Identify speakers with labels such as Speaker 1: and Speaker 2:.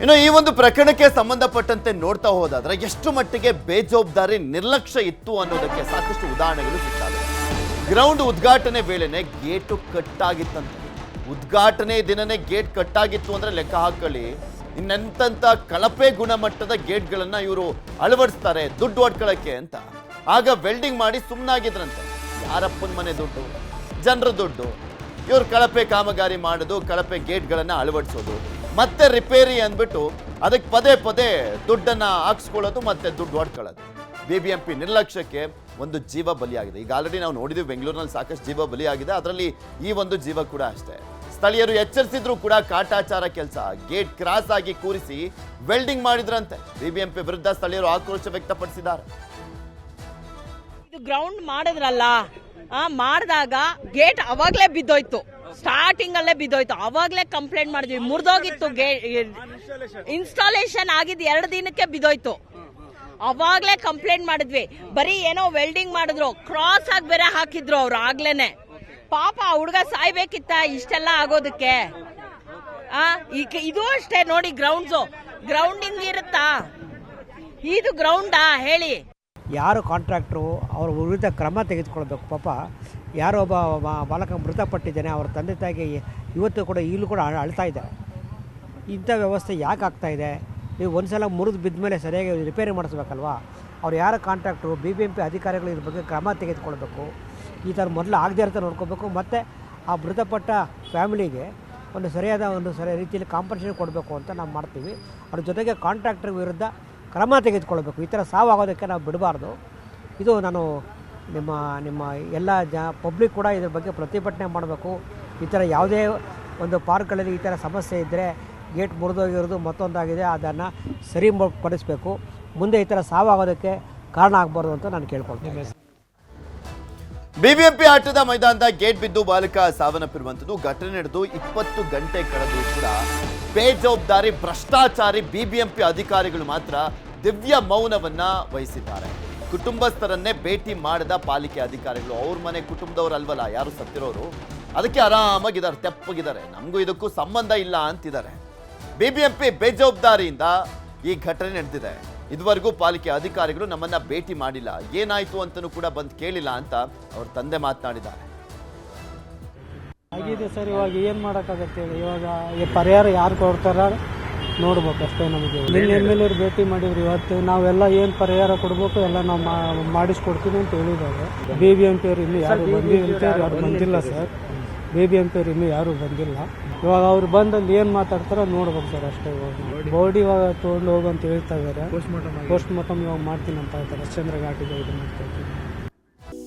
Speaker 1: ಇನ್ನು ಈ ಒಂದು ಪ್ರಕರಣಕ್ಕೆ ಸಂಬಂಧಪಟ್ಟಂತೆ ನೋಡ್ತಾ ಹೋದಾದ್ರೆ ಎಷ್ಟು ಮಟ್ಟಿಗೆ ಬೇಜವಾಬ್ದಾರಿ ನಿರ್ಲಕ್ಷ್ಯ ಇತ್ತು ಅನ್ನೋದಕ್ಕೆ ಸಾಕಷ್ಟು ಉದಾಹರಣೆಗಳು ಸಿಗ್ತವೆ. ಗ್ರೌಂಡ್ ಉದ್ಘಾಟನೆ ವೇಳೆನೆ ಗೇಟು ಕಟ್ಟಾಗಿತ್ತಂತೆ. ಉದ್ಘಾಟನೆ ದಿನನೇ ಗೇಟ್ ಕಟ್ಟಾಗಿತ್ತು ಅಂದ್ರೆ ಲೆಕ್ಕ ಹಾಕೊಳ್ಳಿ. ಇನ್ನೆಂತ ಕಳಪೆ ಗುಣಮಟ್ಟದ ಗೇಟ್ಗಳನ್ನ ಇವರು ಅಳವಡಿಸ್ತಾರೆ ದುಡ್ಡು ಹೊಡ್ಕೊಳ್ಳಕ್ಕೆ ಅಂತ. ಆಗ ವೆಲ್ಡಿಂಗ್ ಮಾಡಿ ಸುಮ್ಮನಾಗಿದ್ರಂತೆ ಯಾರಪ್ಪನ ಮನೆ ದುಡ್ಡು? ಜನರ ದುಡ್ಡು. ಇವರು ಕಳಪೆ ಕಾಮಗಾರಿ ಮಾಡೋದು, ಕಳಪೆ ಗೇಟ್ಗಳನ್ನು ಅಳವಡಿಸೋದು. ಮತ್ತೆ ರಿಪೇರಿ ಅಂದ್ಬಿಟ್ಟು ಅದಕ್ಕೆ ಪದೇ ಪದೇ ದುಡ್ಡನ್ನ ಹಾಕ್ಸ್ಕೊಳ್ಳೋದು ಮತ್ತೆ ದುಡ್ಡು ಹೊಡ್ಕೊಳ್ಳೋದು. ಬಿ ಬಿ ಎಂ ನಿರ್ಲಕ್ಷ್ಯಕ್ಕೆ ಒಂದು ಜೀವ ಬಲಿಯಾಗಿದೆ. ಈಗ ಆಲ್ರೆಡಿ ನಾವು ನೋಡಿದ್ವಿ ಬೆಂಗಳೂರಿನಲ್ಲಿ ಸಾಕಷ್ಟು ಜೀವ ಬಲಿಯಾಗಿದೆ. ಅದರಲ್ಲಿ ಈ ಒಂದು ಜೀವ ಕೂಡ ಅಷ್ಟೇ. ಸ್ಥಳೀಯರು ಎಚ್ಚರಿಸಿದ್ರು ಕೂಡ ಕಾಟಾಚಾರ ಕೆಲಸ ಗೇಟ್ ಕ್ರಾಸ್ ಆಗಿ ಕೂರಿಸಿ ವೆಲ್ಡಿಂಗ್ ಮಾಡಿದ್ರಂತೆ. ಬಿಬಿಎಂಪಿ ವಿರುದ್ಧ ಸ್ಥಳೀಯರು ಆಕ್ರೋಶ ವ್ಯಕ್ತಪಡಿಸಿದ್ದಾರೆ.
Speaker 2: ಇದು ಗ್ರೌಂಡ್ ಮಾಡಿದ್ರಲ್ಲ ಮಾಡಿದಾಗ ಗೇಟ್ ಅವಾಗ್ಲೇ ಬಿದ್ದೋಯ್ತು. ಸ್ಟಾರ್ಟಿಂಗ್ ಅಲ್ಲೇ ಬಿದ್ದೋಯ್ತು. ಅವಾಗ್ಲೇ ಕಂಪ್ಲೇಂಟ್ ಮಾಡಿದ್ವಿ. ಮುರಿದೋಗಿತ್ತು ಇನ್ಸ್ಟಾಲೇಷನ್ ಆಗಿದ್. ಎರಡು ದಿನಕ್ಕೆ ಬಿದ್ದೋಯ್ತು. ಅವಾಗ್ಲೇ ಕಂಪ್ಲೇಂಟ್ ಮಾಡಿದ್ವಿ. ಬರೀ ಏನೋ ವೆಲ್ಡಿಂಗ್ ಮಾಡಿದ್ರು. ಕ್ರಾಸ್ ಆಗಿ ಬೇರೆ ಹಾಕಿದ್ರು ಅವ್ರು ಆಗ್ಲೇನೆ. ಪಾಪ ಹುಡುಗ ಸಾಯ್ಬೇಕಿತ್ತ? ಇಷ್ಟೆಲ್ಲ ಆಗೋದಕ್ಕೆ. ಆ ಇದು ಅಷ್ಟೇ ನೋಡಿ ಗ್ರೌಂಡ್ಸು ಗ್ರೌಂಡಿಂಗ್ ಇರುತ್ತಾ? ಇದು ಗ್ರೌಂಡಾ ಹೇಳಿ.
Speaker 3: ಯಾರು ಕಾಂಟ್ರಾಕ್ಟ್ರು, ಅವ್ರ ವಿರುದ್ಧ ಕ್ರಮ ತೆಗೆದುಕೊಳ್ಬೇಕು ಪಾಪ ಯಾರೋ ಒಬ್ಬ ಬಾಲಕ ಮೃತಪಟ್ಟಿದ್ದಾನೆ, ಅವ್ರ ತಂದೆ ತಾಯಿಗೆ ಇವತ್ತು ಕೂಡ ಈಗಲೂ ಕೂಡ ಅಳ- ಅಳ್ತಾ ಇದ್ದಾರೆ. ಇಂಥ ವ್ಯವಸ್ಥೆ ಯಾಕೆ ಆಗ್ತಾಯಿದೆ ನೀವು ಒಂದು ಸಲ ಮುರಿದು ಬಿದ್ದ ಮೇಲೆ ಸರಿಯಾಗಿ ರಿಪೇರಿ ಮಾಡಿಸ್ಬೇಕಲ್ವಾ? ಅವ್ರು ಯಾರು contractor? B B M P ಅಧಿಕಾರಿಗಳು ಇದ್ರ ಬಗ್ಗೆ ಕ್ರಮ ತೆಗೆದುಕೊಳ್ಬೇಕು. ಈ ಥರ ಮೊದಲು ಆಗದೇ ಅಂತ ನೋಡ್ಕೋಬೇಕು ಮತ್ತು ಆ ಮೃತಪಟ್ಟ ಫ್ಯಾಮಿಲಿಗೆ ಒಂದು ಸರಿಯಾದ ಒಂದು ಸರಿಯಾದ ರೀತಿಯಲ್ಲಿ ಕಾಂಪನ್ಸೇಷನ್ ಕೊಡಬೇಕು ಅಂತ ನಾವು ಮಾಡ್ತೀವಿ. ಅದ್ರ ಜೊತೆಗೆ ಕಾಂಟ್ರಾಕ್ಟರ್ ವಿರುದ್ಧ ಕ್ರಮ ತೆಗೆದುಕೊಳ್ಬೇಕು ಈ ಥರ ಸಾವಾಗೋದಕ್ಕೆ ನಾವು ಬಿಡಬಾರ್ದು. ಇದು ನಾನು ನಿಮ್ಮ ನಿಮ್ಮ ಎಲ್ಲ ಜ, ಪಬ್ಲಿಕ್ ಕೂಡ ಇದ್ರ ಬಗ್ಗೆ ಪ್ರತಿಭಟನೆ ಮಾಡಬೇಕು. ಈ ಥರ ಯಾವುದೇ ಒಂದು ಪಾರ್ಕ್ಗಳಲ್ಲಿ ಈ ಥರ ಸಮಸ್ಯೆ ಇದ್ದರೆ ಗೇಟ್ ಮುರಿದೋಗಿರೋದು ಮತ್ತೊಂದಾಗಿದೆ, ಅದನ್ನು ಸರಿ ಪಡಿಸಬೇಕು ಮುಂದೆ ಈ ಥರ ಸಾವಾಗೋದಕ್ಕೆ ಕಾರಣ ಆಗಬಾರ್ದು ಅಂತ ನಾನು ಕೇಳ್ಕೊಳ್ತೀನಿ
Speaker 1: ಬಿಬಿಎಂಪಿ ಆಟದ ಮೈದಾನದ ಗೇಟ್ ಬಿದ್ದು ಬಾಲಕ ಸಾವನ್ನಪ್ಪಿರುವಂಥದ್ದು ಘಟನೆ ನಡೆದು ಇಪ್ಪತ್ತು ಗಂಟೆ ಕಳೆದರೂ ಕೂಡ ಬೇಜವಾಬ್ದಾರಿ, ಭ್ರಷ್ಟಾಚಾರಿ ಬಿಬಿಎಂಪಿ ಅಧಿಕಾರಿಗಳು ಮಾತ್ರ ದಿವ್ಯ ಮೌನವನ್ನ ವಹಿಸಿದ್ದಾರೆ. ಕುಟುಂಬಸ್ಥರನ್ನೇ ಭೇಟಿ ಮಾಡಿದ ಪಾಲಿಕೆ ಅಧಿಕಾರಿಗಳು, ಅವ್ರ ಮನೆ ಕುಟುಂಬದವ್ರು ಅಲ್ವಲ್ಲ, ಯಾರು ಸತ್ತಿರೋರು? ಅದಕ್ಕೆ ಆರಾಮಾಗಿದ್ದಾರೆ, ತೆಪ್ಪಗಿದ್ದಾರೆ. ನಮಗೂ ಇದಕ್ಕೂ ಸಂಬಂಧ ಇಲ್ಲ ಅಂತಿದ್ದಾರೆ. ಬಿಬಿಎಂಪಿ ಬೇಜವಾಬ್ದಾರಿಯಿಂದ ಈ ಘಟನೆ ನಡೆದಿದೆ. ಇದುವರೆಗೂ ಪಾಲಿಕೆ ಅಧಿಕಾರಿಗಳು ನಮ್ಮನ್ನ ಭೇಟಿ ಮಾಡಿಲ್ಲ. ಏನಾಯ್ತು ಅಂತಲೂ ಕೂಡ ಬಂದು ಕೇಳಿಲ್ಲ ಅಂತ ಅವ್ರ ತಂದೆ ಮಾತನಾಡಿದ್ದಾರೆ.
Speaker 4: ಆಗಿದೆ ಸರ್, ಇವಾಗ ಏನು ಮಾಡೋಕ್ಕಾಗತ್ತೆ? ಇವಾಗ ಪರಿಹಾರ ಯಾರು ಕೊಡ್ತಾರ? ನೋಡ್ಬೇಕು ಅಷ್ಟೇ ನಮಗೆ. ನಿನ್ನೆ ಎಂ ಎಲ್ ಎರು ಭೇಟಿ ಮಾಡಿದ್ರು ಇವತ್ತು ನಾವೆಲ್ಲ ಏನು ಪರಿಹಾರ ಕೊಡಬೇಕು ಎಲ್ಲ ನಾವು ಮಾಡಿಸ್ಕೊಡ್ತೀನಿ ಮಾಡಿಸ್ಕೊಡ್ತೀವಿ ಅಂತ ಹೇಳಿದ್ದಾರೆ. ಬಿ ಬಿ ಎಂ ಪಿ ಅವ್ರು ಇಲ್ಲಿ ಯಾರು ಬಂದಿಲ್ಲ ಯಾರು ಬಂದಿಲ್ಲ sir? B B M P ಅವ್ರು ಇನ್ನೂ ಯಾರು ಬಂದಿಲ್ಲ. ಇವಾಗ ಅವ್ರು ಬಂದಲ್ಲಿ ಏನು ಮಾತಾಡ್ತಾರೋ ನೋಡ್ಬೇಕು ಸರ್ ಅಷ್ಟೇ ಇವಾಗ. ಬಾಡಿ ಇವಾಗ ತೊಗೊಂಡು ಹೋಗು ಅಂತ ಹೇಳ್ತಾ ಇದ್ದಾರೆ. ಪೋಸ್ಟ್ ಮಾರ್ಟಮ್ ಇವಾಗ ಮಾಡ್ತೀನಿ ಅಂತ ಹೇಳ್ತಾರೆ. ಚಂದ್ರ ಘಾಟಿಗೆ ಇದು ಮಾಡ್ತಾ ಇದ್ದೀನಿ.